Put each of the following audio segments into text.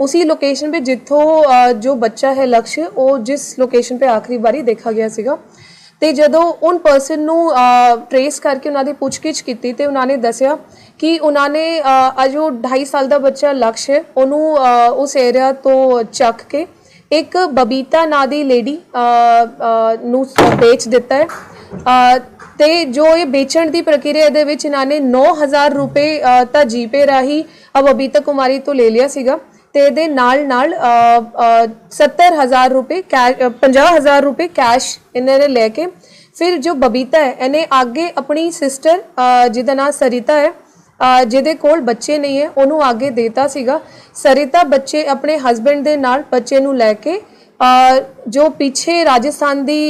ਉसी location 'ਤੇ ਜਿੱਥੋਂ ਜੋ ਬੱਚਾ ਹੈ ਲਕਸ਼ ਉਹ ਜਿਸ ਲੋਕੇਸ਼ਨ 'ਤੇ ਆਖਰੀ ਵਾਰੀ ਦੇਖਾ ਗਿਆ ਸੀਗਾ ਤੇ ਜਦੋਂ ਉਨ ਪਰਸਨ ਨੂੰ ਟਰੇਸ ਕਰਕੇ ਉਹਨਾਂ ਦੀ ਪੁੱਛਗਿੱਛ ਕੀਤੀ ਤੇ ਉਹਨਾਂ ਨੇ ਦੱਸਿਆ ਕਿ ਉਹਨਾਂ ਨੇ ਅ, ਅਜੋ 2.5 ਸਾਲ ਦਾ ਬੱਚਾ ਲਕਸ਼ ਹੈ ਉਹਨੂੰ ਉਸ ਏਰੀਆ ਤੋਂ ਚੱਕ ਕੇ ਇੱਕ ਬਬੀਤਾ ਨਾਂ ਦੀ ਲੇਡੀ ਨੂੰ ਵੇਚ ਦਿੱਤਾ ਹੈ ਤੇ ਜੋ ਇਹ ਵੇਚਣ ਦੀ ਪ੍ਰਕਿਰਿਆ ਦੇ ਵਿੱਚ ਇਹਨਾਂ ਨੇ 9000 ਰੁਪਏ ਅ, ਤਾਂ ਜੀਪੇ ਰਾਹੀਂ ਬਬੀਤਾ ਕੁਮਾਰੀ ਤੋਂ ਲੈ ਲਿਆ ਸੀਗਾ ਤੇ ਇਹਦੇ ਨਾਲ ਨਾਲ ਅ, ਅ, 70000 ਰੁਪਏ ਕੈਸ਼ 50000 ਰੁਪਏ ਕੈਸ਼ ਇਹਨਾਂ ਨੇ ਲੈ ਕੇ ਫਿਰ ਜੋ ਬਬੀਤਾ ਹੈ ਇਹਨੇ ਅੱਗੇ ਆਪਣੀ ਸਿਸਟਰ ਜਿਹਦਾ ਨਾਮ ਸਰਿਤਾ ਹੈ ਜਿਹਦੇ ਕੋਲ ਬੱਚੇ ਨਹੀਂ ਹੈ ਉਹਨੂੰ ਅੱਗੇ ਦੇਤਾ ਸੀਗਾ। ਸਰਿਤਾ ਬੱਚੇ ਆਪਣੇ ਹਸਬੰਡ ਦੇ ਨਾਲ ਬੱਚੇ ਨੂੰ ਲੈ ਕੇ ਜੋ ਪਿੱਛੇ ਰਾਜਸਥਾਨ ਦੀ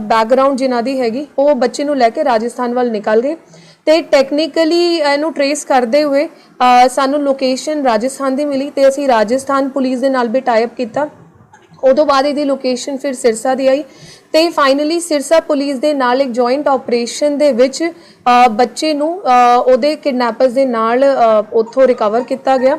ਬੈਕਗ੍ਰਾਉਂਡ ਜਿਨ੍ਹਾਂ ਦੀ ਹੈਗੀ ਉਹ ਬੱਚੇ ਨੂੰ ਲੈ ਕੇ ਰਾਜਸਥਾਨ ਵੱਲ ਨਿਕਲ ਗਏ। ਤੇ ਟੈਕਨੀਕਲੀ ਇਹਨੂੰ ਟਰੇਸ ਕਰਦੇ ਹੋਏ ਸਾਨੂੰ ਲੋਕੇਸ਼ਨ ਰਾਜਸਥਾਨ ਦੀ ਮਿਲੀ ਤੇ ਅਸੀਂ ਰਾਜਸਥਾਨ ਪੁਲਿਸ ਦੇ ਨਾਲ ਵੀ ਟਾਈ ਅਪ ਕੀਤਾ। ਉਦੋਂ ਬਾਅਦ ਇਹਦੀ ਲੋਕੇਸ਼ਨ ਫਿਰ ਸਿਰਸਾ ਦੀ ਆਈ ਤੇ ਫਾਈਨਲੀ ਸਿਰਸਾ ਪੁਲਿਸ ਦੇ ਨਾਲ ਇੱਕ ਜੁਆਇੰਟ ਆਪਰੇਸ਼ਨ ਦੇ ਵਿੱਚ ਬੱਚੇ ਨੂੰ ਉਹਦੇ ਕਿਡਨੈਪਰਸ ਦੇ ਨਾਲ ਉੱਥੋਂ ਰਿਕਵਰ ਕੀਤਾ ਗਿਆ।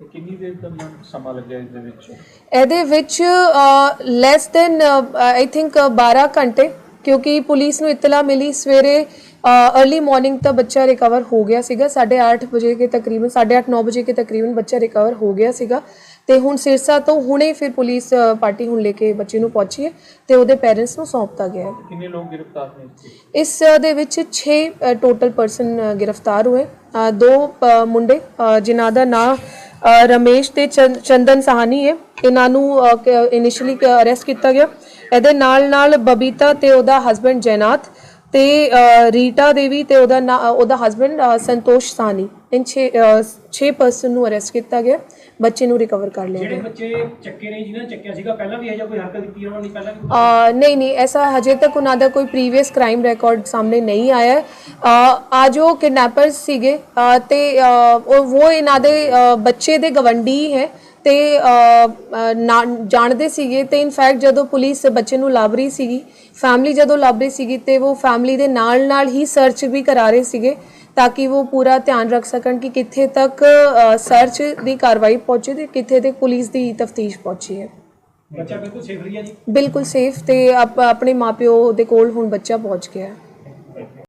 ਕਿੰਨੀ ਦੇਰ ਦਾ ਸਮਾਂ ਲੱਗਿਆ ਇਸ ਦੇ ਵਿੱਚ? ਇਹਦੇ ਵਿੱਚ ਲੈਸ ਦੈਨ ਆਈ ਥਿੰਕ 12 ਘੰਟੇ ਕਿਉਂਕਿ ਪੁਲਿਸ ਨੂੰ ਇਤਲਾ ਮਿਲੀ ਸਵੇਰੇ अर्ਲੀ ਮਾਰਨਿੰਗ ਤਾਂ ਬੱਚਾ ਰਿਕਵਰ ਹੋ ਗਿਆ ਸੀਗਾ 8:30 ਵਜੇ ਕੇ ਤਕਰੀਬਨ 8:30 9 ਵਜੇ ਕੇ ਤਕਰੀਬਨ ਬੱਚਾ ਰਿਕਵਰ ਹੋ ਗਿਆ ਸੀਗਾ। ਤੇ ਹੁਣ ਸਿਰਸਾ ਤੋਂ ਹੁਣੇ ਫਿਰ ਪੁਲਿਸ ਪਾਰਟੀ ਹੁਣ ਲੈ ਕੇ ਬੱਚੇ ਨੂੰ ਪਹੁੰਚੀ ਹੈ ਤੇ ਉਹਦੇ ਪੇਰੈਂਟਸ ਨੂੰ ਸੌਂਪਤਾ ਗਿਆ ਹੈ। ਕਿੰਨੇ ਲੋਕ ਗ੍ਰਿਫਤਾਰ ਨੇ ਇਸ ਦੇ ਵਿੱਚ 6 ਟੋਟਲ ਪਰਸਨ ਗ੍ਰਿਫਤਾਰ ਹੋਏ। ਦੋ ਮੁੰਡੇ ਜਿਨ੍ਹਾਂ ਦਾ ਨਾਮ ਰਮੇਸ਼ ਤੇ ਚੰਦਨ ਸਾਹਨੀ ਹੈ ਇਹਨਾਂ ਨੂੰ ਇਨੀਸ਼ੀਅਲੀ ਅਰੈਸਟ ਕੀਤਾ ਗਿਆ। ਇਹਦੇ ਨਾਲ ਨਾਲ ਬਬੀਤਾ ਤੇ ਉਹਦਾ ਹਸਬੰਡ ਜੈਨਾਥ ਤੇ ਰੀਟਾ ਦੇਵੀ ਤੇ ਉਹਦਾ ਨਾ- ਉਹਦਾ husband Santosh Sahni. In 6 6 person ਨੂੰ ਅਰੈਸਟ ਕੀਤਾ ਗਿਆ। ਬੱਚੇ ਨੂੰ ਰਿਕਵਰ ਕਰ ਲਿਆ ਜਿਹੜੇ ਗਿਆ। ਬੱਚੇ ਚੱਕੇ ਨੇ ਜਿਨ੍ਹਾਂ ਨੇ ਚੱਕਿਆ ਸੀਗਾ ਪਹਿਲਾਂ ਵੀ ਇਹ ਜਿਹਾ ਕੋਈ ਹਰਕਤ ਕੀਤੀ ਉਹਨਾਂ ਨੇ ਪਹਿਲਾਂ ਵੀ ਅ, ਨਹੀਂ ਨਹੀਂ ਐਸਾ ਹਜੇ ਤੱਕ ਉਹਨਾਂ ਦਾ ਕੋਈ ਪ੍ਰੀਵੀਅਸ ਕ੍ਰਾਈਮ ਰਿਕਾਰਡ ਸਾਹਮਣੇ ਨਹੀਂ ਆਇਆ ਹੈ। ਅ, ਆ ਜੋ ਕਿਡਨੈਪਰਸ ਸੀਗੇ ਅ, ਤੇ ਅ, ਉਹ ਉਹ ਇਹਨਾਂ ਦੇ ਅ, ਬੱਚੇ ਦੇ ਗਵੰਡੀ ਹੈ ਤੇ ਅ, ਅ, ਨਾ- ਜਾਣਦੇ ਸੀਗੇ ਤੇ ਇਨਫੈਕਟ ਜਦੋਂ ਪੁਲਿਸ ਬੱਚੇ ਨੂੰ ਲੱਭ ਰਹੀ ਸੀਗੀ ਫੈਮਿਲੀ ਜਦੋਂ ਲੱਭ ਰਹੀ ਸੀਗੀ ਤੇ ਉਹ ਫੈਮਿਲੀ ਦੇ ਨਾਲ ਨਾਲ ਹੀ ਸਰਚ ਵੀ ਕਰਾ ਰਹੇ ਸੀਗੇ। ਤਾਂ ਕਿ ਉਹ ਪੂਰਾ ਧਿਆਨ ਰੱਖ ਸਕਣ ਕਿ ਕਿੱਥੇ ਤੱਕ ਸਰਚ ਦੀ ਕਾਰਵਾਈ ਪਹੁੰਚੀ ਤੇ ਕਿੱਥੇ ਤੱਕ ਪੁਲਿਸ ਦੀ ਤਫਤੀਸ਼ ਪਹੁੰਚੀ ਹੈ। ਬੱਚਾ ਬਿਲਕੁਲ ਸੇਫ ਰਹੀ ਜੀ? ਬਿਲਕੁਲ ਸੇਫ ਤੇ ਆਪ- ਆਪਣੇ ਮਾਪਿਓ ਦੇ ਕੋਲ ਹੁਣ ਬੱਚਾ ਪਹੁੰਚ ਗਿਆ ਹੈ।